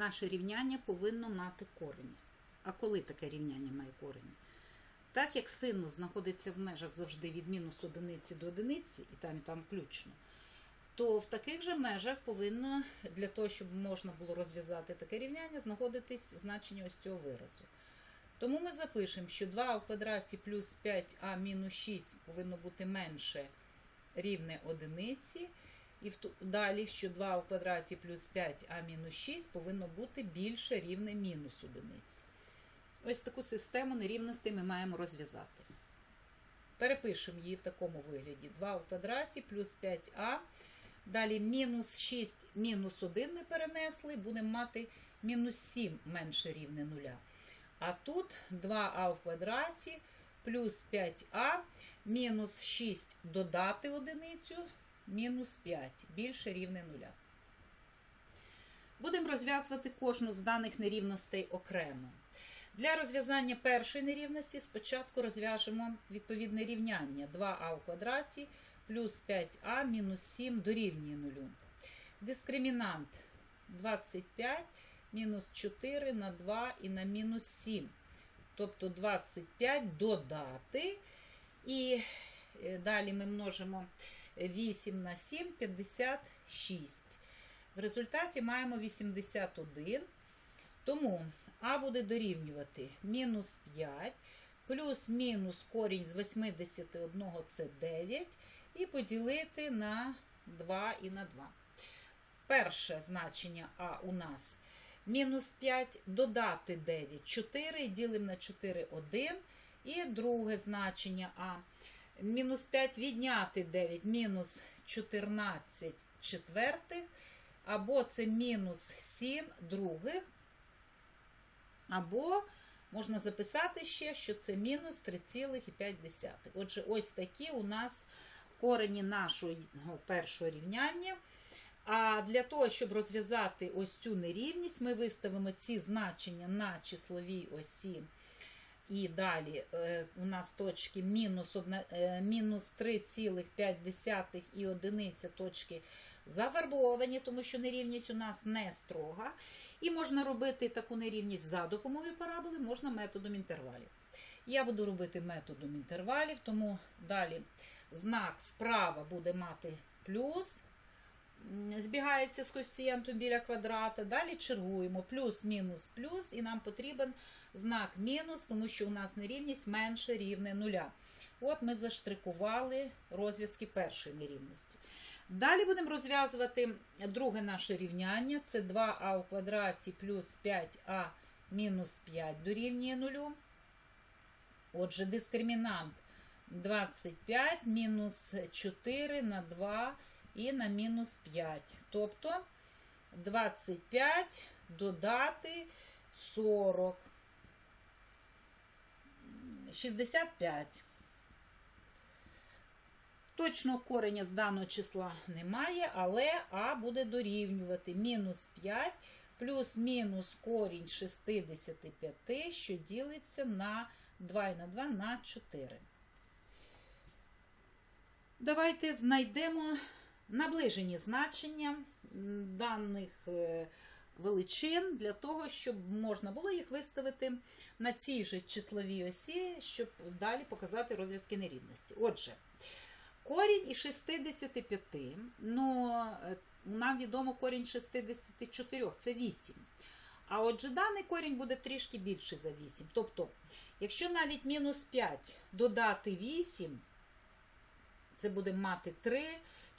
наше рівняння повинно мати корені. А коли таке рівняння має корені? Так як синус знаходиться в межах завжди від мінус одиниці до одиниці, і там, і там включно, то в таких же межах повинно для того, щоб можна було розв'язати таке рівняння, знаходитись значення ось цього виразу. Тому ми запишемо, що 2 в квадраті плюс 5а мінус 6 повинно бути менше рівне одиниці. І далі, що 2 в квадраті плюс 5а мінус 6 повинно бути більше рівне мінус одиниці. Ось таку систему нерівностей ми маємо розв'язати. Перепишемо її в такому вигляді: 2 в квадраті плюс 5а. Далі мінус 6 мінус 1 ми перенесли, будемо мати мінус 7 менше рівне нуля. А тут 2а в квадраті плюс 5а мінус 6 додати одиницю, мінус 5 більше рівне нуля. Будемо розв'язувати кожну з даних нерівностей окремо. Для розв'язання першої нерівності спочатку розв'яжемо відповідне рівняння 2а в квадраті плюс 5а мінус 7 дорівнює нулю. Дискримінант 25 мінус 4 на 2 і на мінус 7. Тобто 25 додати. І е, далі ми множимо 8 на 7 56. В результаті маємо 81. Тому А буде дорівнювати мінус 5, плюс мінус корінь з 81 це 9, і поділити на 2 і на 2. Перше значення А у нас мінус 5, додати 9, 4, ділимо на 4, 1. І друге значення А. Мінус 5 відняти 9, мінус 14 четвертих, або це мінус 7 других, або можна записати ще, що це мінус 3,5. Отже, ось такі у нас корені нашого першого рівняння. А для того, щоб розв'язати ось цю нерівність, ми виставимо ці значення на числовій осі. І далі е, у нас точки мінус, е, мінус 3,5 і одиниця точки зафарбовані, тому що нерівність у нас не строга. І можна робити таку нерівність за допомогою параболи, можна методом інтервалів. Я буду робити методом інтервалів, тому далі знак справа буде мати плюс, збігається з коефіцієнтом біля квадрата. Далі чергуємо плюс, мінус, плюс, і нам потрібен знак мінус, тому що у нас нерівність менше рівне нуля. От ми заштрикували розв'язки першої нерівності. Далі будемо розв'язувати друге наше рівняння. Це 2а у квадраті плюс 5а мінус 5 дорівнює нулю. Отже, дискримінант 25 мінус 4 на 2 і на мінус 5. Тобто 25 додати 40. 65. Точного кореня з даного числа немає, але А буде дорівнювати мінус 5 плюс мінус корінь 65, що ділиться на 2 і на 2 на 4. Давайте знайдемо наближені значення даних е, величин для того, щоб можна було їх виставити на цій же числовій осі, щоб далі показати розв'язки нерівності. Отже, корінь із 65, ну, е, нам відомо корінь 64, це 8. А отже, даний корінь буде трішки більший за 8. Тобто, якщо навіть мінус 5 додати 8, це буде мати 3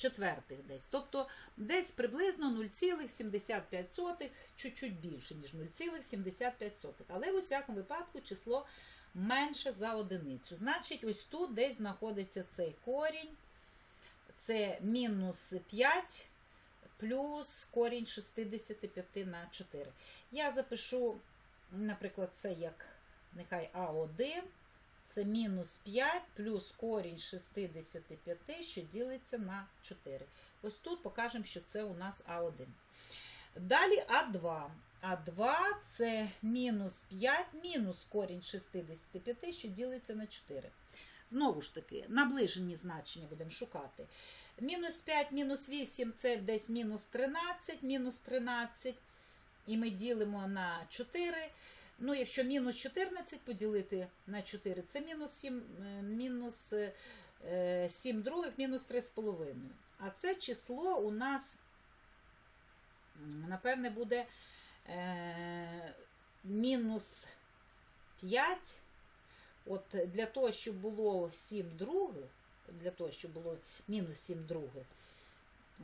четвертих десь. Тобто десь приблизно 0,75, чуть-чуть більше, ніж 0,75. Але в усякому випадку число менше за одиницю. Значить, ось тут десь знаходиться цей корінь. Це мінус 5 плюс корінь 65 на 4. Я запишу, наприклад, це як нехай А1. Це мінус 5 плюс корінь 65, що ділиться на 4. Ось тут покажемо, що це у нас А1. Далі А2. А2 це мінус 5 мінус корінь 65, що ділиться на 4. Знову ж таки, наближені значення будемо шукати. Мінус 5, мінус 8 це десь мінус 13, мінус 13. і ми ділимо на 4. Ну, якщо мінус 14 поділити на 4, це мінус 7, е, мінус е, 7 других, мінус 3,5. А це число у нас, напевне, буде е, мінус 5. От для того, щоб було 7 других, для того, щоб було мінус 7 других,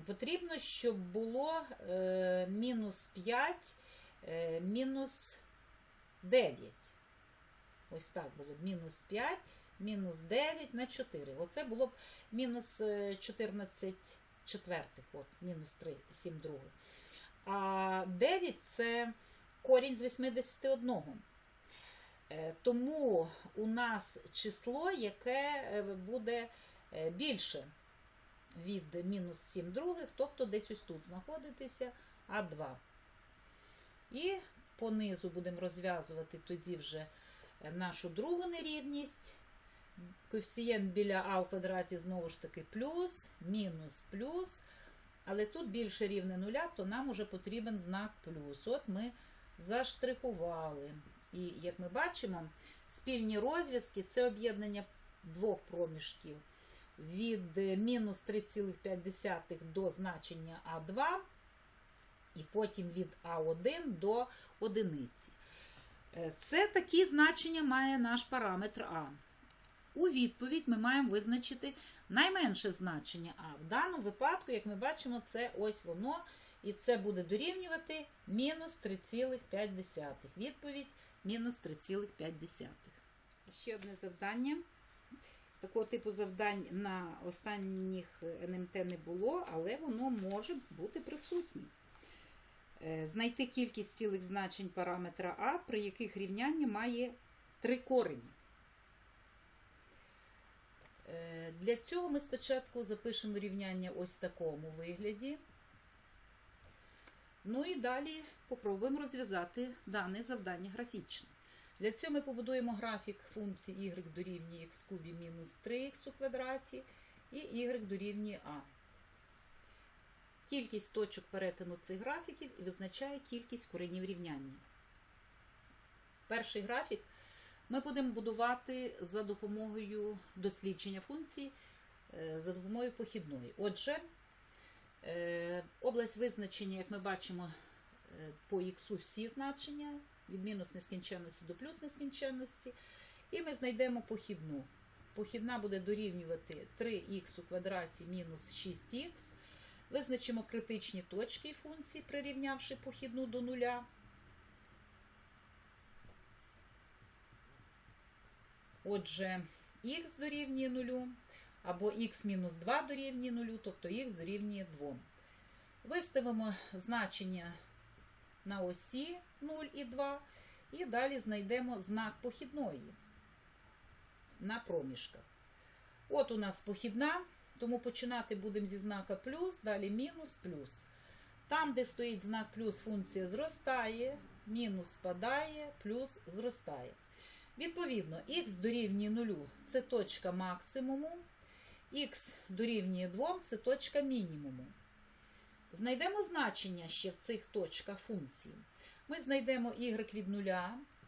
потрібно, щоб було е, мінус 5, е, мінус 9. Ось так було б мінус 5, мінус 9 на 4. Оце було б мінус е, 14 четвертих, от, мінус 3, 7 других. А 9 це корінь з 81. Е, Тому у нас число, яке е, буде е, більше від мінус 7 других, тобто десь ось тут знаходитися А2. І понизу будемо розв'язувати тоді вже е, нашу другу нерівність. Коефіцієнт біля А в квадраті знову ж таки плюс, мінус, плюс. Але тут більше рівне нуля, то нам уже потрібен знак плюс. От ми заштрихували. І як ми бачимо, спільні розв'язки це об'єднання двох проміжків від е, мінус 3,5 до значення А2, і потім від А1 до одиниці. Е, Це такі значення має наш параметр А. У відповідь ми маємо визначити найменше значення А. В даному випадку, як ми бачимо, це ось воно, і це буде дорівнювати мінус 3,5. Відповідь мінус 3,5. Ще одне завдання. Такого типу завдань на останніх НМТ не було, але воно може бути присутнє. Е, Знайти кількість цілих значень параметра А, при яких рівняння має три корені. Е, Для цього ми спочатку запишемо рівняння ось в такому вигляді. Ну і далі попробуємо розв'язати дане завдання графічно. Для цього ми побудуємо графік функції y дорівнює x кубі мінус 3х у квадраті і y дорівнює а. Кількість точок перетину цих графіків і визначає кількість коренів рівняння. Перший графік ми будемо будувати за допомогою дослідження функції, е, за допомогою похідної. Отже, е, область визначення, як ми бачимо, е, по х всі значення, від мінус нескінченності до плюс нескінченності. І ми знайдемо похідну. Похідна буде дорівнювати 3х у квадраті мінус 6х. Визначимо критичні точки функції, прирівнявши похідну до нуля. Отже, х дорівнює 0, або х-2 дорівнює 0, тобто х дорівнює 2. Виставимо значення на осі 0 і 2, і далі знайдемо знак похідної на проміжках. От у нас похідна, тому починати будемо зі знака плюс, далі мінус, плюс. Там, де стоїть знак плюс, функція зростає, мінус спадає, плюс зростає. Відповідно, х дорівнює 0 це точка максимуму, х дорівнює 2 це точка мінімуму. Знайдемо значення ще в цих точках функції. Ми знайдемо y від 0.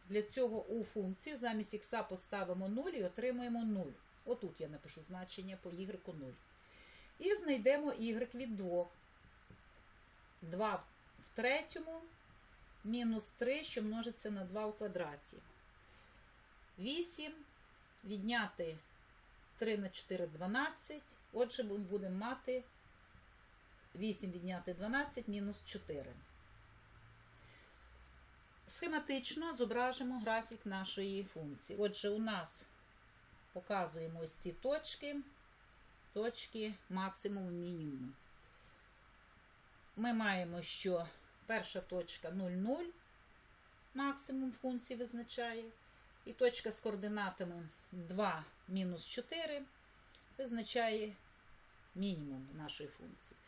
Для цього у функцію замість х поставимо 0 і отримаємо 0. Отут я напишу значення по y 0. І знайдемо y від 2. 2 в третьому, мінус 3, що множиться на 2 в квадраті. 8 відняти 3 на 4 12. Отже, ми будемо мати 8 відняти 12 мінус 4. Схематично зображимо графік нашої функції. Отже, у нас показуємо ось ці точки, точки максимуму мінімуму. Ми маємо, що перша точка 0, 0, максимум функції визначає. І точка з координатами 2 мінус 4 визначає мінімум нашої функції.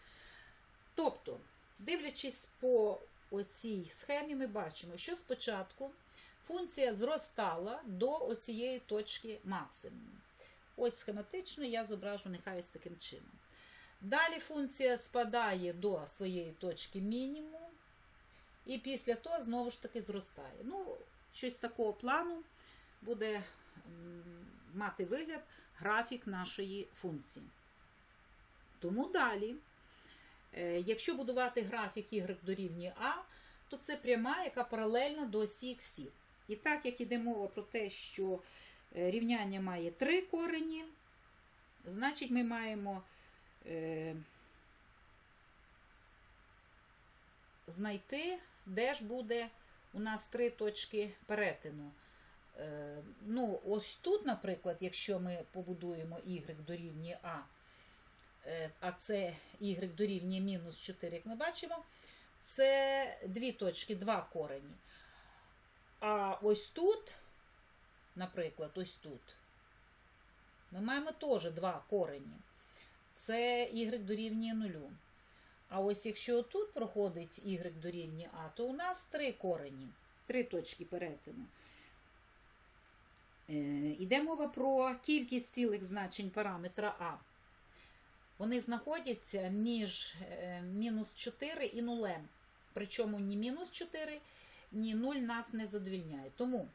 Тобто, дивлячись по оцій схемі, ми бачимо, що спочатку функція зростала до оцієї точки максимуму. Ось схематично я зображу нехай ось таким чином. Далі функція спадає до своєї точки мінімуму, і після того знову ж таки зростає. Ну, щось такого плану буде мати вигляд графік нашої функції. Тому далі, е, якщо будувати графік y дорівнює А, то це пряма, яка паралельна до осі х. І так як іде мова про те, що е, рівняння має три корені, значить ми маємо е, знайти, де ж буде у нас три точки перетину. Е, ну, ось тут, наприклад, якщо ми побудуємо y дорівнює А, е, а це y дорівнює мінус 4, як ми бачимо, це дві точки, два корені. А ось тут, наприклад, ось тут, ми маємо теж два корені. Це y дорівнює нулю. А ось якщо тут проходить y дорівнює А, то у нас три корені, три точки перетину. Е, Іде мова про кількість цілих значень параметра А. Вони знаходяться між е, мінус 4 і нулем. Причому ні мінус 4, ні 0 нас не задовільняє. Тому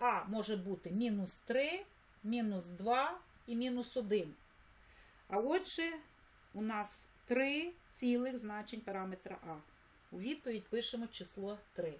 А може бути мінус 3, мінус 2 і мінус 1. А отже, у нас 3 цілих значень параметра А. У відповідь пишемо число 3.